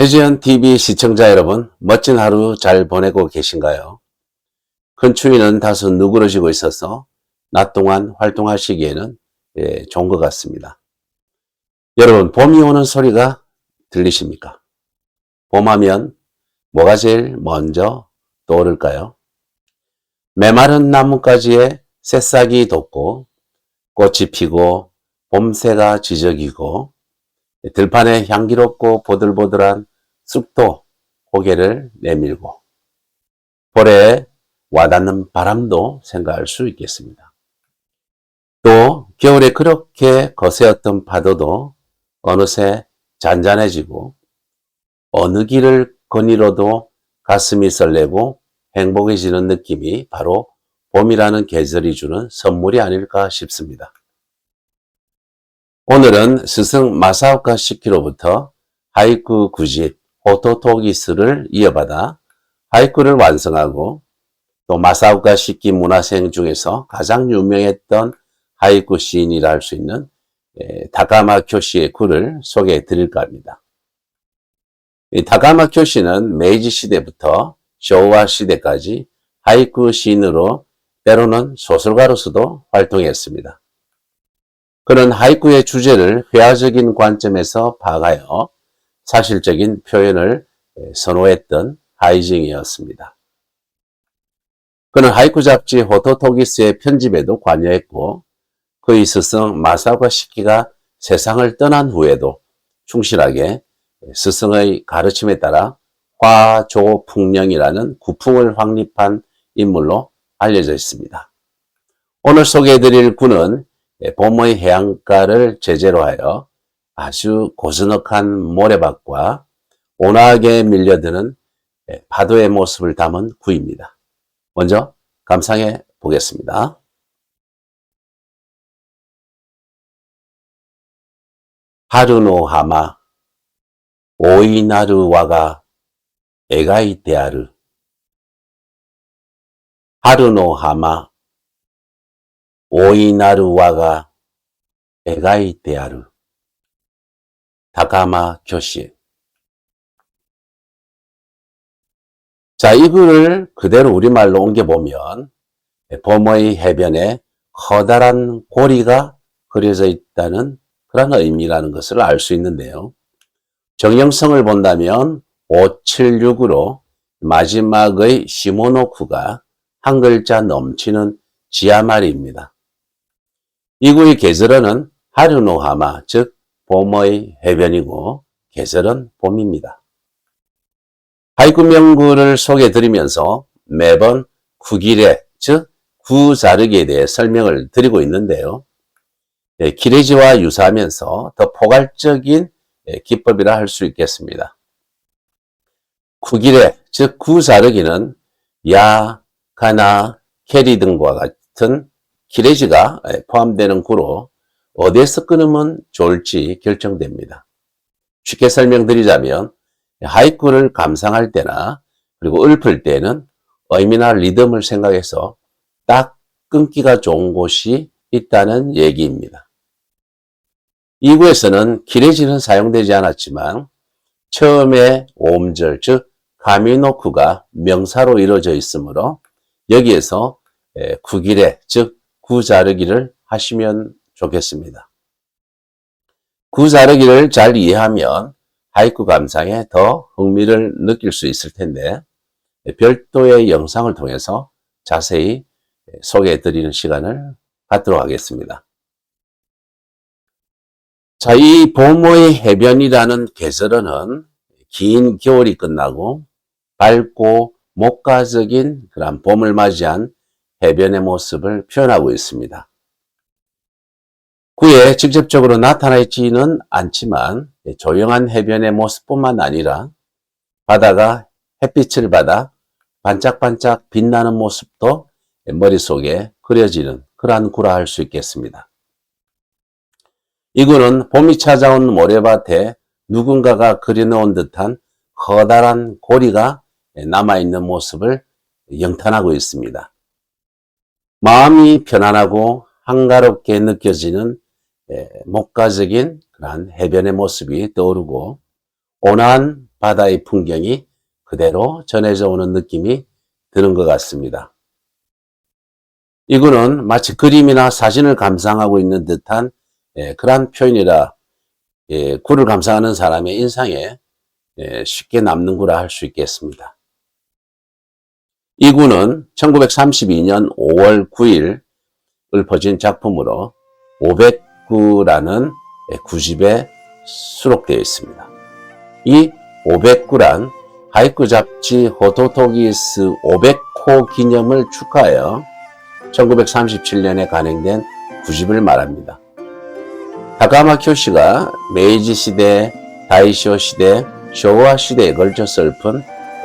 해지연 TV 시청자 여러분, 멋진 하루 잘 보내고 계신가요? 큰 추위는 다소 누그러지고 있어서 낮 동안 활동하시기에는 예, 좋은 것 같습니다. 여러분, 봄이 오는 소리가 들리십니까? 봄하면 뭐가 제일 먼저 떠오를까요? 메마른 나뭇가지에 새싹이 돋고 꽃이 피고 봄새가 지저귀고 들판에 향기롭고 보들보들한 쑥도 고개를 내밀고 볼에 와닿는 바람도 생각할 수 있겠습니다. 또 겨울에 그렇게 거세었던 파도도 어느새 잔잔해지고 어느 길을 거니러도 가슴이 설레고 행복해지는 느낌이 바로 봄이라는 계절이 주는 선물이 아닐까 싶습니다. 오늘은 스승 마사오카 시키로부터 하이쿠 구집 호토토기스를 이어받아 하이쿠를 완성하고 또 마사오카 시키 문화생 중에서 가장 유명했던 하이쿠 시인이라 할 수 있는 에, 다카마 교시의 글을 소개해 드릴까 합니다. 이 다카마 교시는 메이지 시대부터 쇼와 시대까지 하이쿠 시인으로 때로는 소설가로서도 활동했습니다. 그는 하이쿠의 주제를 회화적인 관점에서 파악하여 사실적인 표현을 선호했던 하이징이었습니다. 그는 하이쿠 잡지 호토토기스의 편집에도 관여했고 그의 스승 마사오카 시키가 세상을 떠난 후에도 충실하게 스승의 가르침에 따라 화조풍령이라는 구풍을 확립한 인물로 알려져 있습니다. 오늘 소개해드릴 구 는 봄의 해안가를 제재로 하여 아주 고즈넉한 모래밭과 온화하게 밀려드는 파도의 모습을 담은 구입니다. 먼저 감상해 보겠습니다. 하루노 하마 오이나르 와가 에가이테아르 하루노 하마 교시 자, 이 글을 그대로 우리말로 옮겨보면 봄의 해변에 커다란 고리가 그려져 있다는 그런 의미라는 것을 알 수 있는데요. 정형성을 본다면 576으로 마지막의 시모노쿠가 한 글자 넘치는 지하말입니다. 이 구의 계절은 하루노하마, 즉 봄의 해변이고 계절은 봄입니다. 하이쿠 명구를 소개해 드리면서 매번 구길에, 즉 구자르기에 대해 설명을 드리고 있는데요. 예, 기레지와 유사하면서 더 포괄적인 예, 기법이라 할 수 있겠습니다. 구길에, 즉 구자르기는 야, 가나, 캐리 등과 같은 기레지가 예, 포함되는 구로 어디에서 끊으면 좋을지 결정됩니다. 쉽게 설명드리자면 하이쿠를 감상할 때나 그리고 읊을 때는 의미나 리듬을 생각해서 딱 끊기가 좋은 곳이 있다는 얘기입니다. 이 구에서는 기레지는 사용되지 않았지만 처음에 오음절 즉 가미노쿠가 명사로 이루어져 있으므로 여기에서 구기레 즉 구자르기를 하시면 좋겠습니다. 구자르기를 잘 이해하면 하이쿠 감상에 더 흥미를 느낄 수 있을 텐데 별도의 영상을 통해서 자세히 소개해 드리는 시간을 갖도록 하겠습니다. 자, 이 봄의 해변이라는 계절은 긴 겨울이 끝나고 밝고 목가적인 그런 봄을 맞이한 해변의 모습을 표현하고 있습니다. 구에 직접적으로 나타나 있지는 않지만 조용한 해변의 모습뿐만 아니라 바다가 햇빛을 받아 반짝반짝 빛나는 모습도 머릿속에 그려지는 그러한 구라 할 수 있겠습니다. 이 구는 봄이 찾아온 모래밭에 누군가가 그려놓은 듯한 커다란 고리가 남아있는 모습을 영탄하고 있습니다. 마음이 편안하고 한가롭게 느껴지는 목가적인 그러한 해변의 모습이 떠오르고 온화한 바다의 풍경이 그대로 전해져 오는 느낌이 드는 것 같습니다. 이 구는 마치 그림이나 사진을 감상하고 있는 듯한 예, 그러한 표현이라 예, 구를 감상하는 사람의 인상에 예, 쉽게 남는구라 할 수 있겠습니다. 이 구는 1932년 5월 9일 읊어진 작품으로 500구라는 구집에 수록되어 있습니다. 이 500구란 하이쿠 잡지 호토토기스 500호 기념을 축하하여 1937년에 간행된 구집을 말합니다. 다카마 쿄시가 메이지 시대, 다이쇼 시대, 쇼와 시대에 걸쳐 서 읊은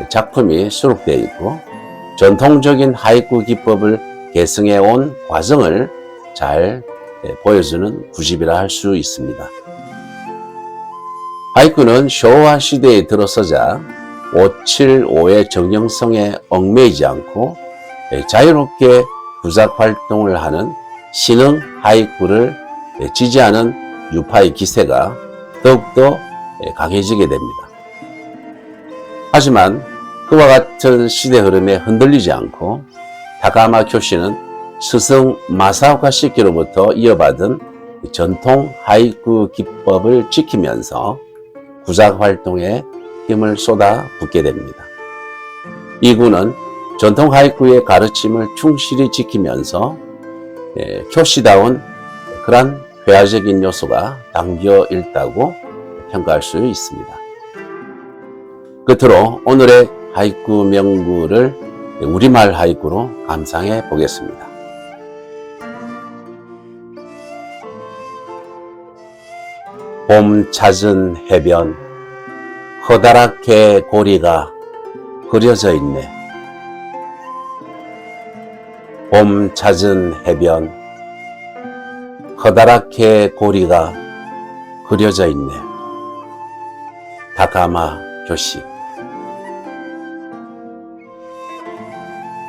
작품이 수록되어 있고 전통적인 하이쿠 기법을 계승해 온 과정을 잘 예, 보여주는 구집이라 할 수 있습니다. 하이쿠는 쇼와 시대에 들어서자 575의 정형성에 얽매이지 않고 예, 자유롭게 구작 활동을 하는 신흥 하이쿠를 예, 지지하는 유파의 기세가 더욱더 강해지게 됩니다. 하지만 그와 같은 시대 흐름에 흔들리지 않고 다카마 교시는 스승 마사오카 시키로부터 이어받은 전통 하이쿠 기법을 지키면서 구작 활동에 힘을 쏟아 붓게 됩니다. 이 구는 전통 하이쿠의 가르침을 충실히 지키면서 예, 교시다운 그런 회화적인 요소가 담겨 있다고 평가할 수 있습니다. 끝으로 오늘의 하이쿠 명구를 우리말 하이쿠로 감상해 보겠습니다. 봄 찾은 해변 커다랗게 고리가 그려져 있네. 봄 찾은 해변 커다랗게 고리가 그려져 있네. 다카마 교시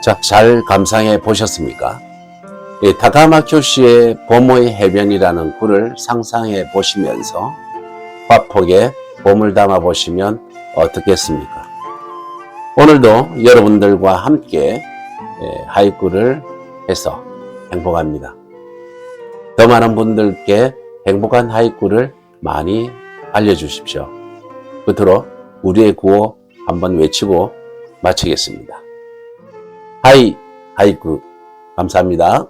자, 잘 감상해 보셨습니까? 이 다카마 교시의 봄의 해변이라는 구를 상상해 보시면서 화폭에 봄을 담아 보시면 어떻겠습니까? 오늘도 여러분들과 함께 예, 하이쿠를 해서 행복합니다. 더 많은 분들께 행복한 하이쿠를 많이 알려주십시오. 끝으로 우리의 구호 한번 외치고 마치겠습니다. 하이, 하이쿠. 감사합니다.